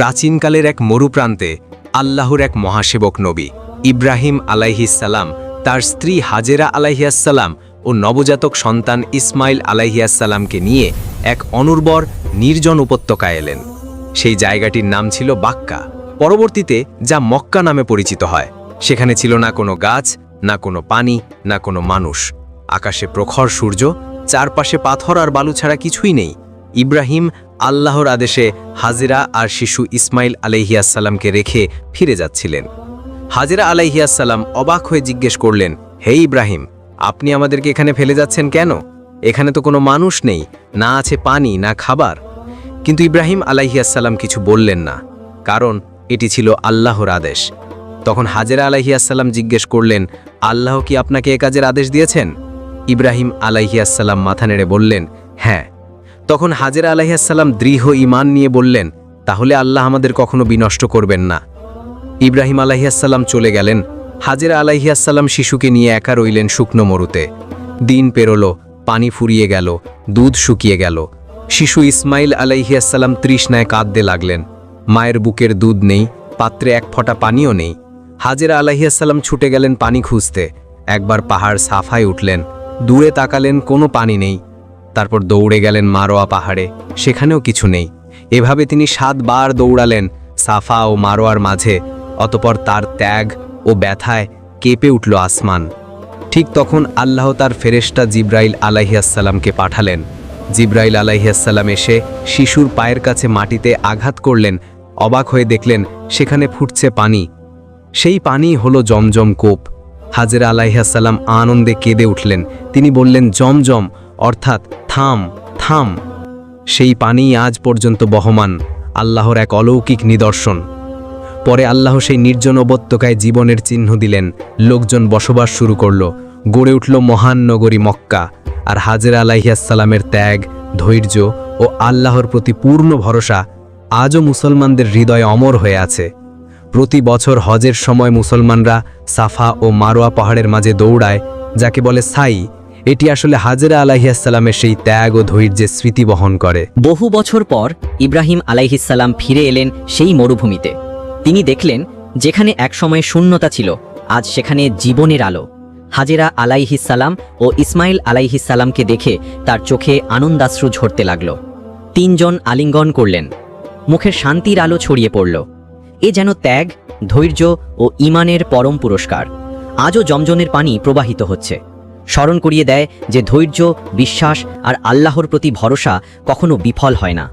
প্রাচীনকালের এক মরুপ্রান্তে আল্লাহর এক মহাসেবক নবী, ইব্রাহিম আলাইহিসাল্লাম তার স্ত্রী হাজেরা আলাইহিয়াসাল্লাম ও নবজাতক সন্তান ইসমাইল আলাইহিয়াসাল্লামকে নিয়ে এক অনুর্বর, নির্জন উপত্যকা এলেন। সেই জায়গাটির নাম ছিল বাক্কা। পরবর্তীতে যা মক্কা নামে পরিচিত হয়। সেখানে ছিল না কোনো গাছ, না কোনো পানি, না কোনো মানুষ। আকাশে প্রখর সূর্য, চারপাশে পাথর আর বালু ছাড়া কিছুই নেই। ইব্রাহিম আল্লাহর আদেশে হাজিরা আর শিশু ইসমাইল আলাইহিয়াসাল্লামকে রেখে ফিরে যাচ্ছিলেন। হাজিরা আলাইহিয়াসাল্লাম অবাক হয়ে জিজ্ঞেস করলেন, হে ইব্রাহিম, আপনি আমাদেরকে এখানে ফেলে যাচ্ছেন কেন? এখানে তো কোনো মানুষ নেই, না আছে পানি, না খাবার। কিন্তু ইব্রাহিম আলাইহিয়াসাল্লাম কিছু বললেন না, কারণ এটি ছিল আল্লাহর আদেশ। তখন হাজেরা আলাইহিয়াসাল্লাম জিজ্ঞেস করলেন, আল্লাহ কি আপনাকে এ কাজের আদেশ দিয়েছেন? ইব্রাহিম আলাইহিয়াসাল্লাম মাথা নেড়ে বললেন হ্যাঁ। তখন হাজেরা আলাইহাসাল্লাম দৃঢ় ইমান নিয়ে বললেন, তাহলে আল্লাহ আমাদের কখনো বিনষ্ট করবেন না। ইব্রাহিম আলাইহাসাল্লাম চলে গেলেন। হাজেরা আলাইহিয়াসাল্লাম শিশুকে নিয়ে একা রইলেন শুকনো মরুতে। দিন পেরোলো, পানি ফুরিয়ে গেল, দুধ শুকিয়ে গেল। শিশু ইসমাইল আলাইহিয়াসাল্লাম তৃষ্ণায় কাঁদতে লাগলেন। মায়ের বুকের দুধ নেই, পাত্রে এক ফোঁটা পানিও নেই। হাজেরা আলাইহিয়াসাল্লাম ছুটে গেলেন পানি খুঁজতে। একবার পাহাড় সাফায় উঠলেন। দূরে তাকালেন, কোনো পানি নেই। তারপর দৌড়ে গেলেন মারোয়া পাহাড়ে। সেখানেও কিছু নেই। এভাবে তিনি সাতবার দৌড়ালেন সাফা ও মারোয়ার মাঝে। অতপর তার ত্যাগ ও ব্যথায় কেঁপে উঠল আসমান। ঠিক তখন আল্লাহ তার ফেরেশতা জিব্রাইল আলাইহিয়াসাল্লামকে পাঠালেন। জিব্রাইল আলাইহিয়াসাল্লাম এসে শিশুর পায়ের কাছে মাটিতে আঘাত করলেন। অবাক হয়ে দেখলেন, সেখানে ফুটছে পানি। সেই পানি হলো জমজম কোপ। হাজেরা আলাইহাসাল্লাম আনন্দে কেঁদে উঠলেন। তিনি বললেন, জমজম, অর্থাৎ থাম থাম। সেই পানি আজ পর্যন্ত বহমান, আল্লাহর এক অলৌকিক নিদর্শন। পরে আল্লাহ সেই নির্জন উপত্যকায় জীবনের চিহ্ন দিলেন, লোকজন বসবাস শুরু করল, গড়ে উঠল মহান নগরী মক্কা, আর হাজেরা আলাইহাসাল্লামের ত্যাগ, ধৈর্য ও আল্লাহর প্রতি পূর্ণ ভরসা আজও মুসলমানদের হৃদয়ে অমর হয়ে আছে। প্রতি বছর হজের সময় মুসলমানরা সাফা ও মারোয়া পাহাড়ের মাঝে দৌড়ায়, যাকে বলে সাই এটি আসলে হাজেরা আলাহিয়াসাল্লামের সেই ত্যাগ ও ধৈর্যের স্মৃতি বহন করে। বহু বছর পর ইব্রাহিম আলাইহিসাল্লাম ফিরে এলেন সেই মরুভূমিতে। তিনি দেখলেন, যেখানে একসময় শূন্যতা ছিল, আজ সেখানে জীবনের আলো। হাজেরা আলাইহিসাল্লাম ও ইসমাইল আলাইহিসাল্লামকে দেখে তার চোখে আনন্দাশ্রু ঝরতে লাগল। তিনজন আলিঙ্গন করলেন। মুখের শান্তির আলো ছড়িয়ে পড়ল। এ যেন ত্যাগ, ধৈর্য ও ইমানের পরম পুরস্কার। আজও জমজনের পানি প্রবাহিত হচ্ছে। স্মরণ করিয়ে দেয় যে ধৈর্য বিশ্বাস আর আল্লাহর প্রতি ভরসা কখনো বিফল হয় না।